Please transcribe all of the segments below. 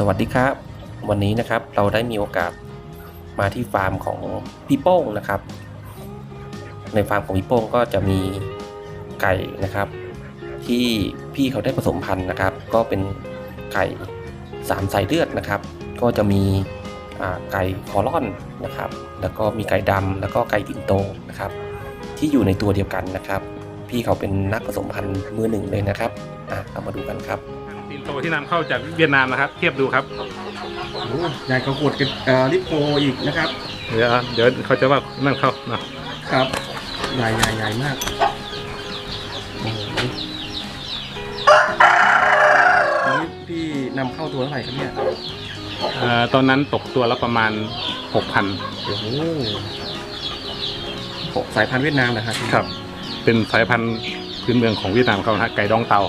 สวัสดีครับ วันนี้นะครับเราได้มีโอกาสมาที่ฟาร์มของพี่โป้งนะครับ ในฟาร์มของพี่โป้งก็จะมีไก่นะครับ ที่พี่เขาได้ผสมพันธุ์นะครับ ก็เป็นไก่สามสายเลือดนะครับ ก็จะมีไก่คอร่อนนะครับ แล้วก็มีไก่ดำแล้วก็ไก่ติ่นโตนะครับ ที่อยู่ในตัวเดียวกันนะครับ พี่เขาเป็นนักผสมพันธุ์มือหนึ่งเลยนะครับอะเรามาดูกันครับ ตีนโตที่นำเข้าจากเวียดนามนะครับ เทียบดูครับโอ้ใหญ่กว่ากดกับเอ่อลิปโปอีกนะครับเดี๋ยวเดี๋ยวเขาจะว่านั่นเข้านะครับใหญ่ใหญ่ใหญ่มากโอ้โหอันนี้พี่นำเข้าตัวเท่าไหร่ครับเนี่ยเอ่อตอนนั้นตกตัวละประมาณหกพันโอ้โหหกสายพันธุ์เวียดนามนะครับ ครับ เป็นสายพันธุ์พื้นเมืองของเวียดนามเขานะฮะไก่ดองเตา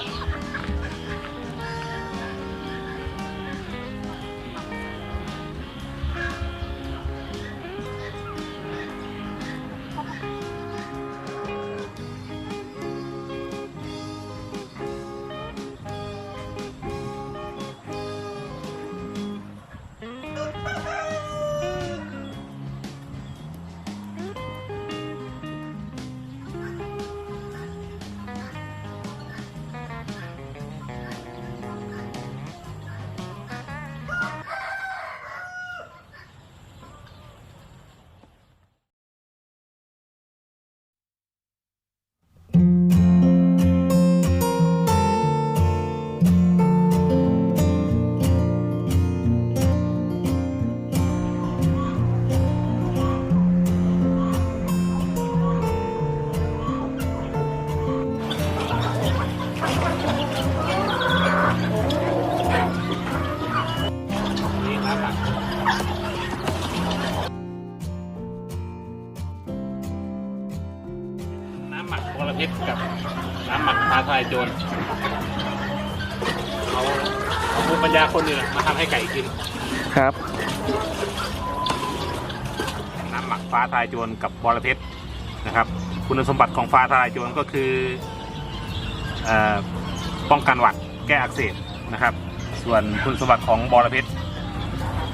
ฟ้าทลายโจรกับบอระเพ็ดนะครับ คุณสมบัติของฟ้าทลายโจรก็คืออป้องกันหวัดแก้อักเสบนะครับ ส่วนคุณสมบัติของบอระเพ็ด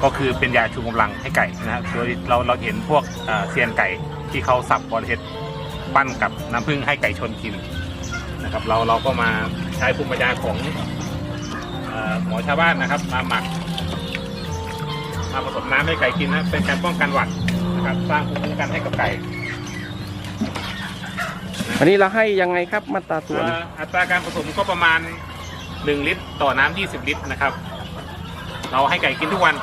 ก็คือเป็นยาชูกำลังให้ไก่นะครับโดยเราเราเห็นพวกเซียนไก่ที่เขาสับบอระเพ็ดปั้นกับน้ำผึ้งให้ไก่ชนกินนะครับเราเราก็มาใช้ภูมิปัญญาของอหมอชาวบ้านนะครับมาหมักมาผสมน้ำให้ไก่กินนะเป็นการป้องกันหวัด ครับสร้างภูมิคุ้มกันให้กับไก่อันนี้เราให้ยังไงครับมาตราส่วนเอ่ออัตราการผสมก็ประมาณ 1 ลิตร ต่อน้ำ20 ลิตรนะครับ เราให้ไก่กินทุกวัน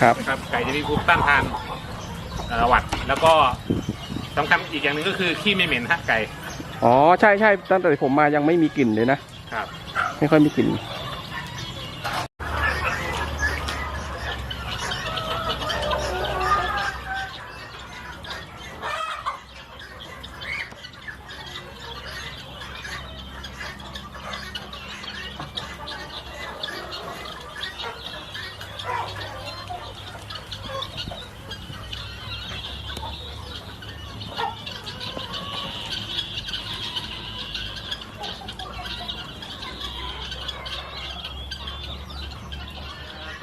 ครับ นะครับ ไก่จะมีภูมิต้านทานเอ่อหวัด แล้วก็สำคัญอีกอย่างหนึ่งก็คือขี้ไม่เหม็นฮะไก่อ๋อ ใช่ใช่ตั้งแต่ผมมายังไม่มีกลิ่นเลยนะ ครับ ไม่ค่อยมีกลิ่น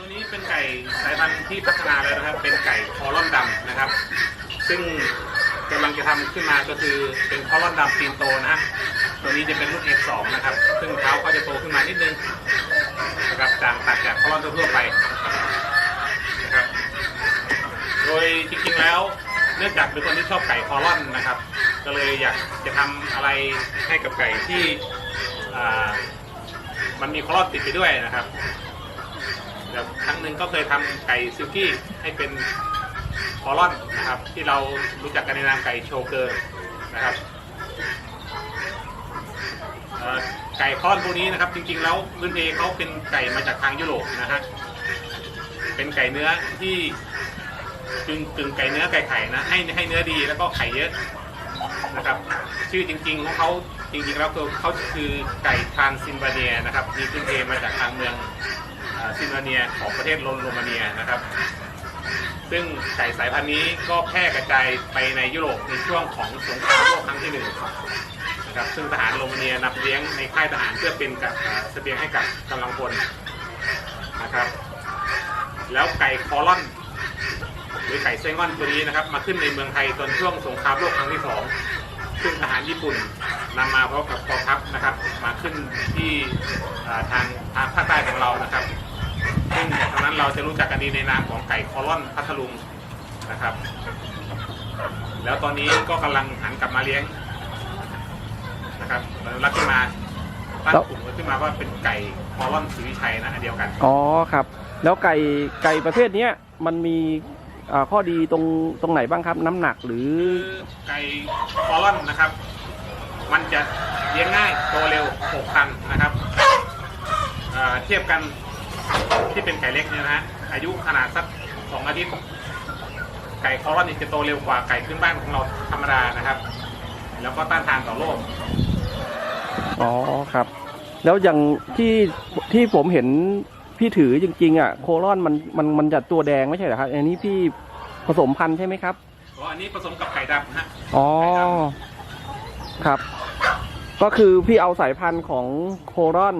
ตัวนี้เป็นไก่สายพันธุ์ที่พัฒนาแล้วนะครับ เป็นไก่คอร่อนดำนะครับ ซึ่งกำลังจะทำขึ้นมาก็คือเป็นคอร่อนดำตีนโตนะฮะตัวนี้จะเป็นรุ่น F2 นะครับ ซึ่งเท้าก็จะโตขึ้นมานิดนึงนะครับจากต่างจากคอร่อนทั่วไปนะครับ โดยจริงๆแล้วเนื่องจากเป็นคนที่ชอบไก่คอร่อนนะครับ ก็เลยอยากจะทำอะไรให้กับไก่ที่มันมีคอร่อนติดไปด้วยนะครับแบบครั้งหนึ่งก็เคยทำไก่ซิลกี้ให้เป็น คอรอนนะครับที่เรารู้จักกันในนามไก่โชเกอร์นะครับไก่คอรอนพวกนี้นะครับจริงๆแล้วพื้นเพเขาเป็นไก่มาจากทางยุโรปนะฮะเป็นไก่เนื้อที่กึ่งกึ่งไก่เนื้อไก่ไข่นะให้ให้เนื้อดีแล้วก็ไข่เยอะนะครับ ชื่อจริงๆของเขาจริงๆแล้วคือเขาคือไก่ทานซิลวาเนียนะครับมีพื้นเพมาจากทางเมืองซินวาเนียของประเทศโรมาเนียนะครับ ซึ่งไก่สายพันธุ์นี้ก็แพร่กระจายไปในยุโรปในช่วงของสงครามโลกครั้งที่หนึ่งนะครับซึ่งทหารโรมาเนียนำเลี้ยงในค่ายทหารเพื่อเป็นกับเสบียงให้กับกำลังพลนะครับ แล้วไก่คอลอนหรือไก่ไซมอนตัวนี้นะครับ มาขึ้นในเมืองไทยตอนช่วงสงครามโลกครั้งที่สองซึ่งทหารญี่ปุ่นนำมาพร้อมกับกองทัพนะครับ มาขึ้นที่ทางทางภาคใต้ของเรานะครับ นนั้นเราจะรู้จักกันดีในนามของไก่คอลอนพัทลุงนะครับ แล้วตอนนี้ก็กำลังหันกลับมาเลี้ยงนะครับรักขึ้นมาตั้งกลุ่มขึ้นมาว่าเป็นไก่คอลอนสุวิชัยนะอันเดียวกันอ๋อครับ แล้วไก่ไก่ประเภทเนี้ยมันมีอ่าข้อดีตรงตรงไหนบ้างครับ น้ำหนักหรือคือไก่คอลอนนะครับ มันจะเลี้ยงง่ายโตเร็ว6คันนะครับเอ่อเทียบกัน ที่เป็นไก่เล็กเนี่ยนะฮะอายุขนาดสักสองอาทิตย์ไก่คอลอนนี่จะโตเร็วกว่าไก่พื้นบ้านของเราธรรมดานะครับ แล้วก็ต้านทานต่อโรคอ๋อครับ แล้วอย่างที่ที่ผมเห็นพี่ถือจริงๆอะโคลอนมันมันมันจะตัวแดงไม่ใช่เหรอครับอันนี้พี่ผสมพันธุ์ใช่ไหมครับเพราะอันนี้ผสมกับไก่ดำนะฮะอ๋อครับ ก็คือพี่เอาสายพันธุ์ของโคลอน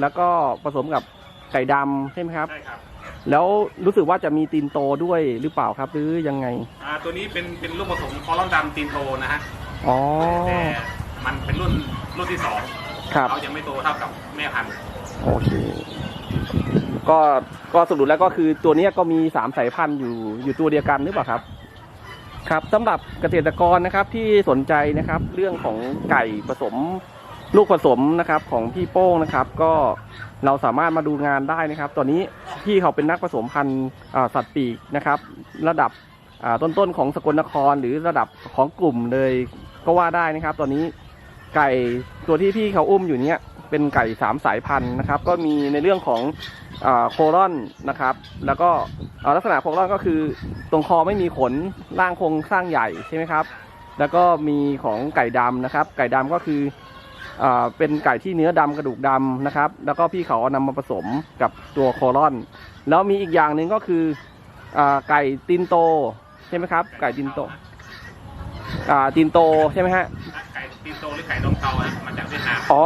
แล้วก็ผสมกับ ไก่ดำใช่ไหมครับ ใช่ครับแล้วรู้สึกว่าจะมีตีนโตด้วยหรือเปล่าครับ หรือยังไง อ่าตัวนี้เป็นเป็นลูกผสมคอลอนดำตีนโตนะฮะอ๋อ แต่มันเป็นรุ่นรุ่นที่สองครับ เขายังไม่โตเท่ากับแม่พันธุ์โอเค ก็ก็สรุปแล้วก็คือตัวเนี้ยก็มีสามสายพันธุ์อยู่อยู่ตัวเดียวกันหรือเปล่าครับ ครับสำหรับเกษตรกรนะครับที่สนใจนะครับ เรื่องของไก่ผสม ลูกผสมนะครับ ของพี่โป้งนะครับ ก็ เราสามารถมาดูงานได้นะครับ ตอนนี้พี่เขาเป็นนักผสมพันธุ์สัตว์ปีกนะครับ ระดับต้นๆของสกลนครหรือระดับของกลุ่มเลยก็ว่าได้นะครับ ตอนนี้ไก่ตัวที่พี่เขาอุ้มอยู่เนี้ยเป็นไก่สามสายพันธุ์นะครับ ก็มีในเรื่องของอโครอนนะครับ แล้วก็ลักษณะโครอนก็คือตรงคอไม่มีขนร่างโครงสร้างใหญ่ใช่ไหมครับ แล้วก็มีของไก่ดำนะครับ ไก่ดำก็คือ เป็นไก่ที่เนื้อดำกระดูกดำนะครับ แล้วก็พี่เขาเอานำมาผสมกับตัวโครอน แล้วมีอีกอย่างหนึ่งก็คืออาไก่ตินโตใช่ไหมครับ ไก่ตินโตอ่าตินโตใช่ไหมฮะไก่ตีนโตหรือไก่ดองเทานะมาจากเวียดนามอ๋อ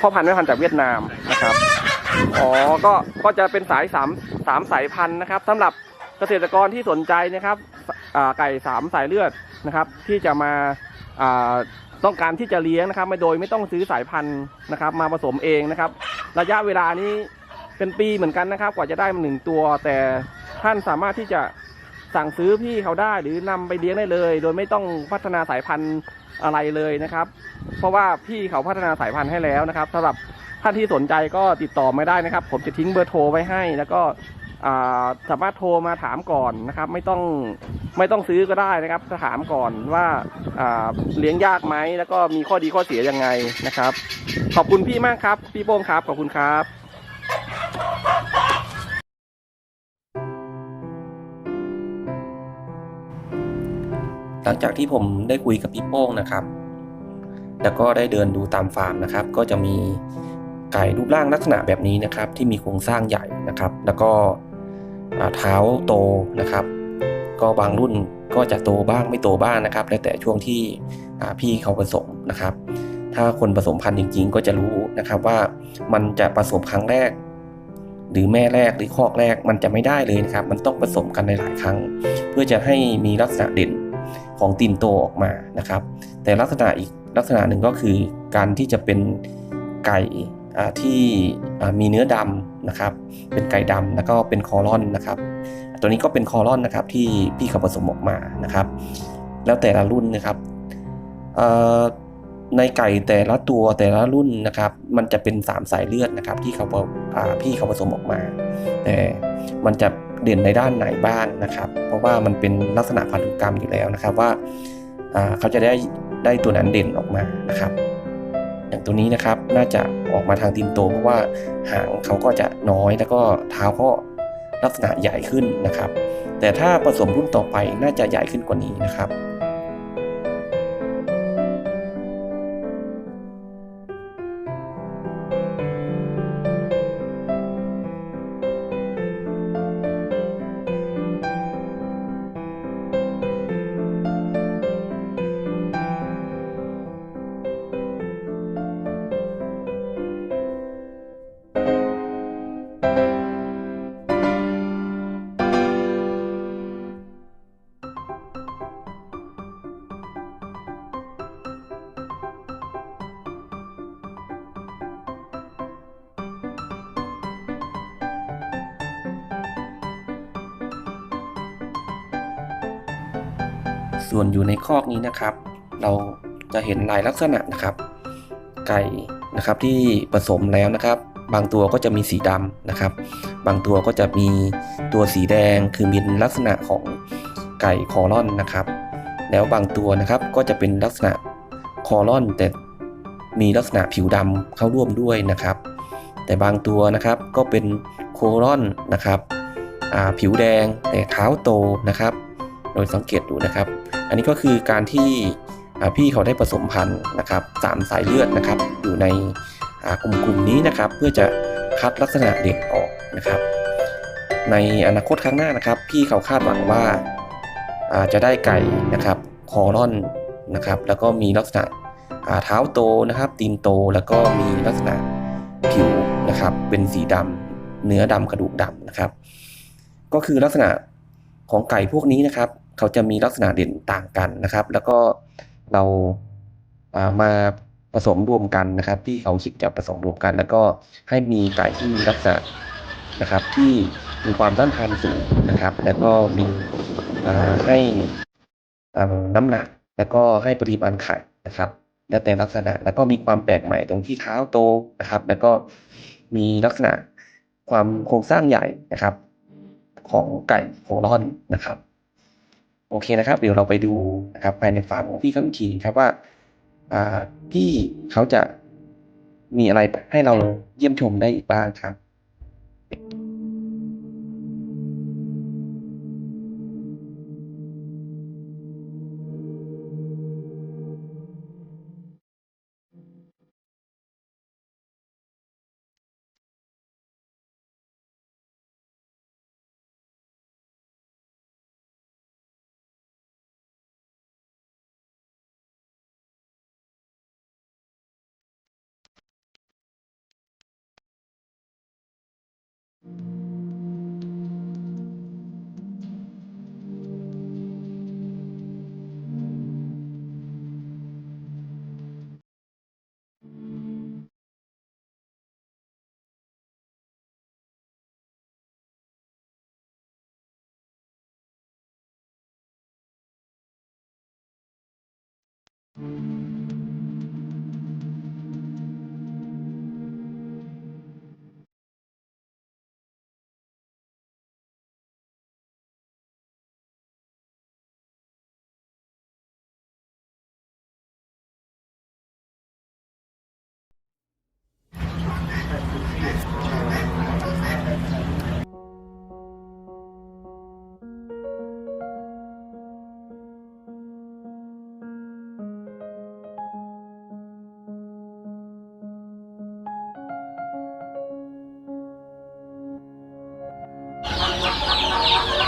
พ่อพันธุ์แม่พันธุ์จากเวียดนามนะครับอ๋อก็ก็จะเป็นสายสามสามสายพันธุ์นะครับสำหรับเกษตรกรที่สนใจนะครับอ่าไก่สามสายเลือดนะครับ ที่จะมาอ่า ต้องการที่จะเลี้ยงนะครับ ไม่โดยไม่ต้องซื้อสายพันธุ์นะครับ มาผสมเองนะครับ ระยะเวลานี้เป็นปีเหมือนกันนะครับ กว่าจะได้มาหนึ่งตัว แต่ท่านสามารถที่จะสั่งซื้อพี่เขาได้หรือนำไปเลี้ยงได้เลย โดยไม่ต้องพัฒนาสายพันธุ์อะไรเลยนะครับ เพราะว่าพี่เขาพัฒนาสายพันธุ์ให้แล้วนะครับสำหรับท่านที่สนใจก็ติดต่อไม่ได้นะครับ ผมจะทิ้งเบอร์โทรไว้ให้แล้วก็ สามารถโทรมาถามก่อนนะครับ ไม่ต้องไม่ต้องซื้อก็ได้นะครับถาถามก่อนว่าาเลี้ยงยากไหมแล้วก็มีข้อดีข้อเสียยังไงนะครับ ขอบคุณพี่มากครับ พี่โป้งครับ ขอบคุณครับหลังจากที่ผมได้คุยกับพี่โป้งนะครับ แล้วก็ได้เดินดูตามฟาร์มนะครับ ก็จะมีไก่รูปร่างลักษณะแบบนี้นะครับ ที่มีโครงสร้างใหญ่นะครับ แล้วก็ เท้าโตนะครับ ก็บางรุ่นก็จะโตบ้างไม่โตบ้างนะครับ แล้วแต่ช่วงที่พี่เขาผสมนะครับ ถ้าคนผสมพันธุ์จริง ๆ ก็จะรู้นะครับว่ามันจะผสมครั้งแรก หรือแม่แรกหรือคอกแรกมันจะไม่ได้เลยนะครับ มันต้องผสมกันในหลายครั้ง เพื่อจะให้มีลักษณะเด่นของตีนโตออกมานะครับ แต่ลักษณะอีกลักษณะหนึ่งก็คือการที่จะเป็นไก่ที่มีเนื้อดำ นะครับเป็นไก่ดำแล้วก็เป็นคอรอนนะครับ ตัวนี้ก็เป็นคอรอนนะครับที่พี่เขาผสมออกมานะครับ แล้วแต่ละรุ่นนะครับในไก่แต่ละตัวแต่ละรุ่นนะครับ มันจะเป็นสามสายเลือดนะครับ ที่เขาพี่เขาผสมออกมา แต่มันจะเด่นในด้านไหนบ้างนะครับ เพราะว่ามันเป็นลักษณะพันธุกรรมอยู่แล้วนะครับว่าอ่าเขาจะได้ได้ตัวนั้นเด่นออกมานะครับ อย่างตัวนี้นะครับน่าจะออกมาทางตีนโตเพราะว่าหางเขาก็จะน้อยแล้วก็เท้าก็ลักษณะใหญ่ขึ้นนะครับ แต่ถ้าผสมรุ่นต่อไปน่าจะใหญ่ขึ้นกว่านี้นะครับ ส่วนอยู่ในคอกนี้นะครับ เราจะเห็นลายลักษณะนะครับ ไก่นะครับที่ผสมแล้วนะครับ บางตัวก็จะมีสีดำนะครับ บางตัวก็จะมีตัวสีแดงคือมีลักษณะของไก่คอร่อนนะครับ แล้วบางตัวนะครับก็จะเป็นลักษณะคอร่อนแต่มีลักษณะผิวดำเข้าร่วมด้วยนะครับ แต่บางตัวนะครับก็เป็นโครอนนะครับผิวแดงแต่เท้าโตนะครับ โดยสังเกตดูนะครับ อันนี้ก็คือการที่พี่เขาได้ผสมพันธุ์นะครับสามสายเลือดนะครับ อยู่ในกลุ่มกลุ่มนี้นะครับ เพื่อจะคัดลักษณะเด่นออกนะครับ ในอนาคตข้างหน้านะครับ พี่เขาคาดหวังว่าจะได้ไก่นะครับคอร่อนนะครับ แล้วก็มีลักษณะเท้าโตนะครับ ตีนโตแล้วก็มีลักษณะผิวนะครับ เป็นสีดำเนื้อดำกระดูกดำนะครับ ก็คือลักษณะของไก่พวกนี้นะครับ เขาจะมีลักษณะเด่นต่างกันนะครับ แล้วก็เราามาผสมรวมกันนะครับ ที่เขาคิดจะผสมรวมกัน แล้วก็ให้มีไก่ที่มีลักษณะนะครับที่มีความต้านทานสูงนะครับ แล้วก็มีให้น้ำหนัก แล้วก็ให้ปริมาณไข่นะครับ แล้วแต่ลักษณะแล้วก็มีความแปลกใหม่ตรงที่เท้าโตนะครับ แล้วก็มีลักษณะความโครงสร้างใหญ่นะครับ ของไก่โคร่อนนะครับ โอเคนะครับ เดี๋ยวเราไปดูนะครับภายในฟาร์มของพี่เขาอีกทีครับว่าอ่าพี่เขาจะมีอะไรให้เราเยี่ยมชมได้อีกบ้างครับ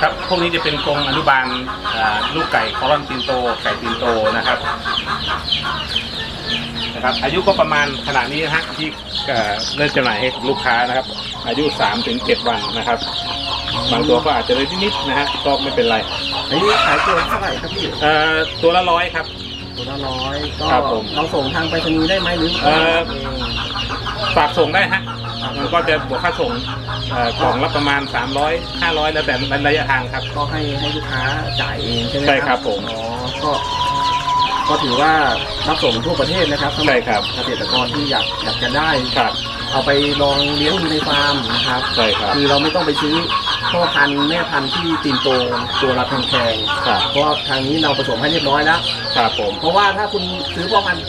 ครับพวกนี้จะเป็นกรงอนุบาลอ่าลูกไก่คอรอนตีนโต ไก่ตีนโตนะครับนะครับอายุก็ประมาณขนาดนี้นะฮะที่เอ่อเริ่มจำหน่ายให้กับลูกค้านะครับ อายุ3ถึง7วันนะครับบางตัวก็อาจจะเลยนิดๆนะฮะก็ไม่เป็นไรอันนี้ขายตัวเท่าไหร่ครับพี่เอ่อตัวละร้อยครับ ตัวละร้อยก็ครับผมเราส่งทางไปรษณีย์ได้ไหมหรือเอ่อฝากส่งได้ฮะมันก็จะบวกค่าส่งเอ่อกล่องละประมาณ 300 500 แล้วแต่ระยะทางครับ ก็ให้ให้ลูกค้าจ่ายเองใช่ไหมใช่ครับผม อ๋อก็ก็ถือว่ารับส่งทั่วประเทศนะครับสำหใช่ครับเกษตรกรที่อยากอยากจะได้ ครับเอาไปลองเลี้ยงดูในฟาร์มนะครับ ใช่ครับ คือเราไม่ต้องไปซื้อ พ่อพันธุ์แม่พันธุ์ที่ตีนโตตัวละแพงครับ ๆเพราะว่าทางนี้เราผสมให้เรียบร้อยแล้ว ครับผม เพราะว่าถ้าคุณซื้อพ่อพันธุ์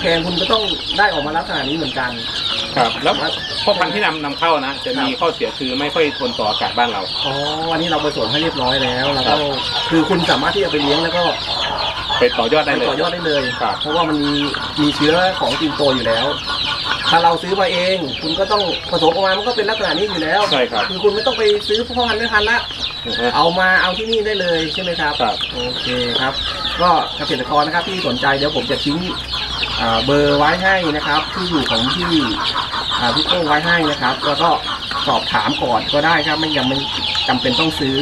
แพงๆคุณก็ต้องได้ออกมาลักษณะนี้เหมือนกันครับ แล้วพ่อพันธุ์ที่นำนำเข้านะ จะมีข้อเสียคือไม่ค่อยทนต่ออากาศบ้านเรา อ๋อวันนี้เราผสมให้เรียบร้อยแล้วแล้วครัก็บคือคุณสามารถที่จะไปเลี้ยงแล้วก็ไปต่อยอดไปได้เลย ต่อยอดได้เลย ครับ เพราะว่ามันมีมีเชื้อของตีนโตอยู่แล้ว ถ้าเราซื้อมาเอง คุณก็ต้องผสมออกมามันก็เป็นลักษณะนี้อยู่แล้วใช่ครับคือคุณไม่ต้องไปซื้อพ่อพันธุ์แม่พันธุ์ละอือฮะเอามาเอาที่นี่ได้เลยใช่ไหมครับ ครับ โอเคครับ ก็เกษตรกรนะครับที่สนใจเดี๋ยวผมจะทิ้งอ่าเบอร์ไว้ให้นะครับ ที่อยู่ของที่อ่าพี่โป้งไว้ให้นะครับ แล้วก็สอบถามก่อนก็ได้ครับ ไม่ยังไม่จำเป็นต้องซื้อ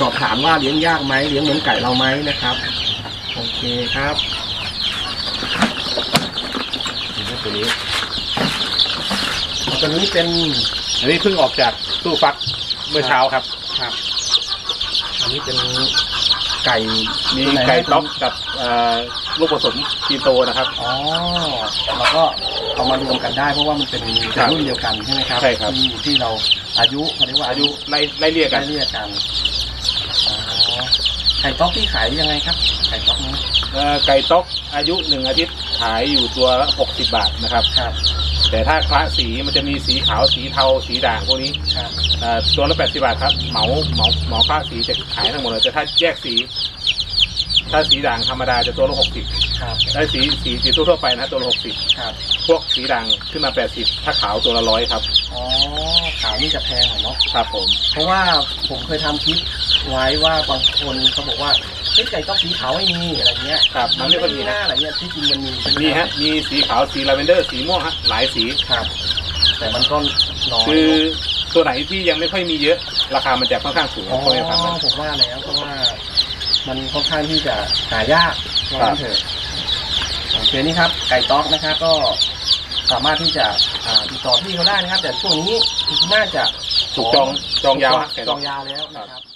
สอบถามว่าเลี้ยงยากไหมเลี้ยงเหมือนไก่เราไหมนะครับ โอเคครับ ตัวนี้ ตัวนี้เป็นอันนี้เพิ่งออกจากตู้ฟักเมื่อเช้าครับ ครับ อันนี้เป็นไก่มีตัวหนไก่ฮะต๊อกกับเอ่อลูกผสมปีนโตนะครับ อ๋อเราก็เอามารวมกันได้เพราะว่ามันเป็นครับรุ่นเดียวกันใช่ไหมครับใช่ครับ ที่ที่เราอายุเขาเรียกว่าอาอายุยุไล่ไล่เรียกกัได้นเรียกกันอ๋อไก่ต๊อกที่ขายยังไงครับไก่ต๊อกนี้เอ่อไก่ต๊อกอายุหนึ่งอาทิตย์ขายอยู่ตัวละ60 บาทนะครับ ครับ แต่ถ้าคละสีมันจะมีสีขาวสีเทาสีด่างพวกนี้ครับเอ่อตัวละ80บาทครับเหมาเหมาเหมาคละสีจะขายทั้งหมดเลยแต่ถ้าแยกสี ถ้าสีด่างธรรมดาจะตัวละ60ครับได้สีสีสีทั่วๆไปนะตัวละ60ครับพวกสีด่างขึ้นมา80ถ้าขาวตัวละร้อยครับ อ๋อขาวนี่จะแพงหน่อยเนาะ ครับผม เพราะว่าผมเคยทำคลิปไว้ว่าบางคนเขาบอกว่า เฮ้ยไก่ต๊อกสีขาวไม่มีอะไรเงี้ยครับมันไม่ค่อยมีหน้านะ อะไรเงี้ยที่จริงมันมีใช่ไหมีฮะ มีสีขาวสีลาเวนเดอร์ สีม่วงฮะ หลายสี ครับ แต่มันก็น้อยคือตัวไหนที่ยังไม่ค่อยมีเยอะ ราคามันจะค่อนข้างสูงอ๋อค่อนข้างพัน ผมว่าแล้วเพราะว่า มันค่อนข้างที่จะหายากว่างั้นเถอะโอเคนี่ครับ ไก่ต๊อกนะครับก็สามารถที่จะอ่าติดต่อพี่เขาได้นะครับ แต่ช่วงนี้น่าจะถูกจองจองยาวฮะไก่จต๊ออก งยาวแล้วนะครับ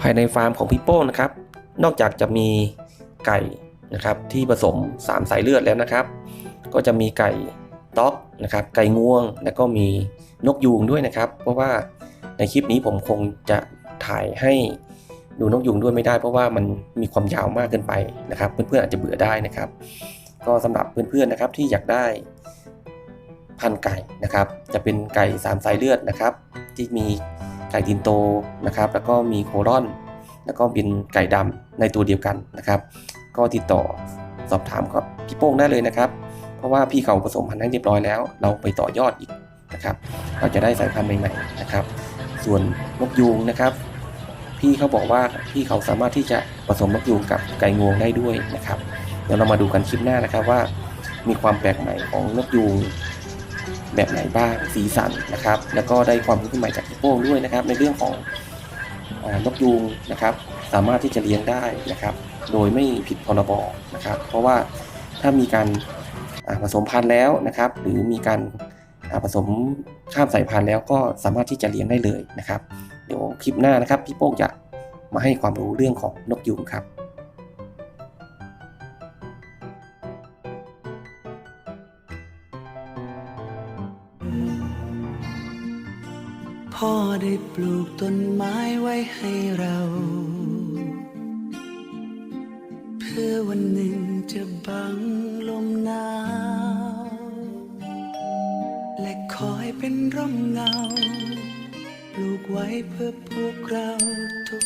ภายในฟาร์มของพี่โป้นะครับ นอกจากจะมีไก่นะครับที่ผสม 3 สายเลือดแล้วนะครับ ก็จะมีไก่ต๊อกนะครับ ไก่งวง แล้วก็มีนกยูงด้วยนะครับ เพราะว่าในคลิปนี้ผมคงจะถ่ายให้ดูนกยูงด้วยไม่ได้เพราะว่ามันมีความยาวมากเกินไปนะครับ เพื่อนๆอาจจะเบื่อได้นะครับ ก็สำหรับเพื่อนๆนะครับที่อยากได้พันไก่นะครับ จะเป็นไก่สามสายเลือดนะครับ ที่มี ไก่ตินโตนะครับ แล้วก็มีโครอน แล้วก็เป็นไก่ดำในตัวเดียวกันนะครับ ก็ติดต่อสอบถามกับพี่โป้งได้เลยนะครับ เพราะว่าพี่เขาผสมพันธุ์ให้เรียบร้อยแล้ว เราไปต่อยอดอีกนะครับเราจะได้สายพันธุ์ใหม่ๆนะครับ ส่วนนกยูงนะครับ พี่เขาบอกว่าพี่เขาสามารถที่จะผสมนกยูงกับไก่งวงได้ด้วยนะครับ เดี๋ยวเรามาดูกันคลิปหน้านะครับว่า มีความแปลกใหม่ของนกยูงแบบไหนบ้างสีสันนะครับ แล้วก็ได้ความรู้ใหม่จากพี่โป้งด้วยนะครับ ในเรื่องของนกยูงนะครับ สามารถที่จะเลี้ยงได้นะครับ โดยไม่ผิดพรบนะครับ เพราะว่าถ้ามีการผสมพันธุ์แล้วนะครับ หรือมีการผสมข้ามสายพันธุ์แล้วก็สามารถที่จะเลี้ยงได้เลยนะครับ เดี๋ยวคลิปหน้านะครับพี่โป้งจะมาให้ความรู้เรื่องของนกยูงครับ พ่อได้ปลูกต้นไม้ไว้ให้เรา เพื่อวันหนึ่งจะบังลมหนาว และคอยเป็นร่มเงา ปลูกไว้เพื่อพวกเราทุก